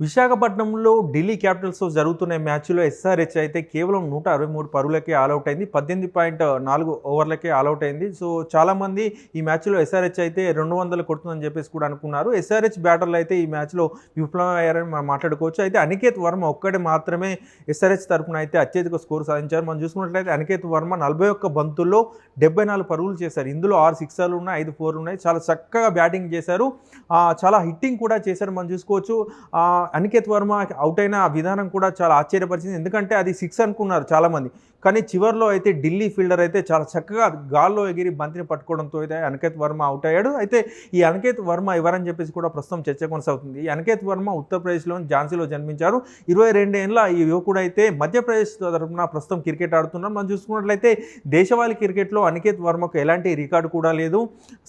విశాఖపట్నంలో ఢిల్లీ క్యాపిటల్స్తో జరుగుతున్న మ్యాచ్లో ఎస్ఆర్హెచ్ అయితే కేవలం నూట అరవై మూడు పరుగులకే ఆల్అవుట్ అయింది పద్దెనిమిది పాయింట్ నాలుగు ఓవర్లకే ఆల్అవుట్ అయింది. సో చాలామంది ఈ మ్యాచ్లో ఎస్ఆర్హెచ్ అయితే రెండు వందలు కొడుతుందని చెప్పేసి కూడా అనుకున్నారు. ఎస్ఆర్హెచ్ బ్యాటర్లు అయితే ఈ మ్యాచ్లో విఫలమయ్యారని మనం మాట్లాడుకోవచ్చు. అయితే అనికేత్ వర్మ ఒక్కడే మాత్రమే ఎస్ఆర్హెచ్ తరపున అయితే అత్యధిక స్కోర్ సాధించారు. మనం చూసుకున్నట్లయితే అనికేత్ వర్మ నలభై ఒక్క బంతుల్లో డెబ్బై నాలుగు పరుగులు చేశారు. ఇందులో ఆరు సిక్సర్లు ఉన్నాయి ఐదు ఫోర్లు ఉన్నాయి. చాలా చక్కగా బ్యాటింగ్ చేశారు. చాలా హిట్టింగ్ కూడా చేశారు. మనం చూసుకోవచ్చు. అనికేత్ వర్మ అవుట్ అయిన విధానం కూడా చాలా ఆశ్చర్యపరిచింది. ఎందుకంటే అది సిక్స్ అనుకున్నారు చాలామంది. కానీ చివరిలో అయితే ఢిల్లీ ఫీల్డర్ అయితే చాలా చక్కగా గాల్లో ఎగిరి బంతిని పట్టుకోవడంతో అయితే అనికేత్ వర్మ అవుట్ అయ్యాడు. అయితే ఈ అనికేత్ వర్మ ఎవరని చెప్పేసి కూడా ప్రస్తుతం చర్చ కొనసాగుతుంది. ఈ అనికేత్ వర్మ ఉత్తరప్రదేశ్లోని ఝాన్సీలో జన్మించారు. ఇరవై రెండేళ్ళ ఈ యువకుడు అయితే మధ్యప్రదేశ్ తరఫున ప్రస్తుతం క్రికెట్ ఆడుతున్నారు. మనం చూసుకున్నట్లయితే దేశవాళీ క్రికెట్లో అనికేత్ వర్మకు ఎలాంటి రికార్డు కూడా లేదు.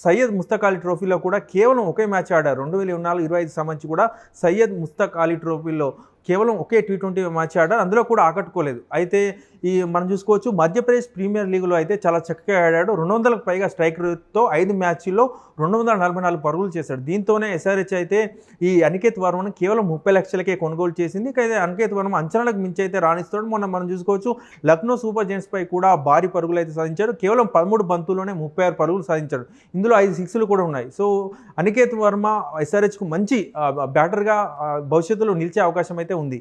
సయ్యద్ ముస్తకాలి ట్రోఫీలో కూడా కేవలం ఒకే మ్యాచ్ ఆడారు. రెండు వేల నాలుగు ఇరవై ఐదు సంబంధించి కూడా సయ్యద్ ముస్తక్ అలీ ట్రోఫీలో కేవలం ఒకే టీ ట్వంటీ మ్యాచ్ ఆడారు అందులో కూడా ఆకట్టుకోలేదు. అయితే ఈ మనం చూసుకోవచ్చు మధ్యప్రదేశ్ ప్రీమియర్ లీగ్లో అయితే చాలా చక్కగా ఆడాడు. రెండు వందలకు పైగా స్ట్రైక్ రేట్తో ఐదు మ్యాచ్ల్లో రెండు వందల నలభై నాలుగు పరుగులు చేశాడు. దీంతోనే ఎస్ఆర్హెచ్ అయితే ఈ అనికేత్ వర్మను కేవలం ముప్పై లక్షలకే కొనుగోలు చేసింది. అయితే అనికేత్ వర్మ అంచనాలకు మించి అయితే రాణిస్తున్నాడు మొన్న మనం చూసుకోవచ్చు లక్నో సూపర్ జెంట్స్ పై కూడా భారీ పరుగులు అయితే సాధించాడు. కేవలం పదమూడు బంతుల్లోనే ముప్పై ఆరు పరుగులు సాధించాడు. ఇందులో ఐదు సిక్స్లు కూడా ఉన్నాయి. సో అనికేత్ వర్మ ఎస్ఆర్హెచ్కు మంచి బ్యాటర్గా భవిష్యత్తులో నిలిచే అవకాశం అయితే ఉంది